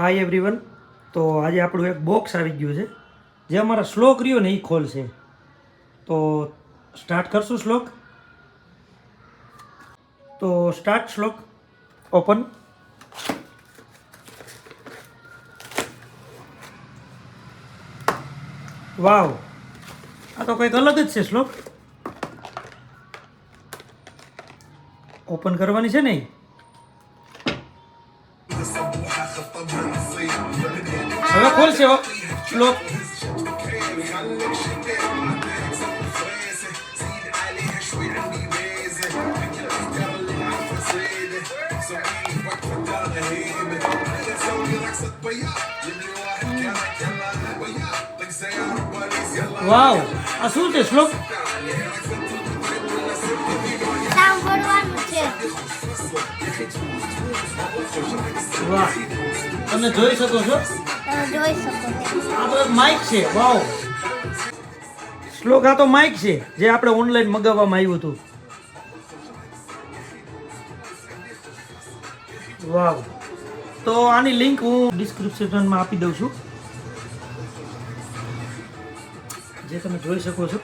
Hi everyone તો આજે આપણું એક બોક્સ આવી ગયું છે. જે અમારા શ્લોક રહ્યો ને એ ખોલશે. તો સ્ટાર્ટ કરશું શ્લોક. તો સ્ટાર્ટ શ્લોક. ઓપન વાવ આ તો કંઈક અલગ જ છે શ્લોક. ઓપન કરવાની છે ને ઈ? હવે ખોલશે હો શ્લોક વાવ આ શું છે તમે જોઈ શકો છો? જોઈ શકો માઇક છે વાવ. શ્લોક આ તો માઇક છે જે આપણે ઓનલાઈન મગાવવામાં આવ્યું હતું. વાવ. તો આની લિંક હું ડિસ્ક્રિપ્શનમાં આપી દઉં છું. જે તમે જોઈ શકો છો.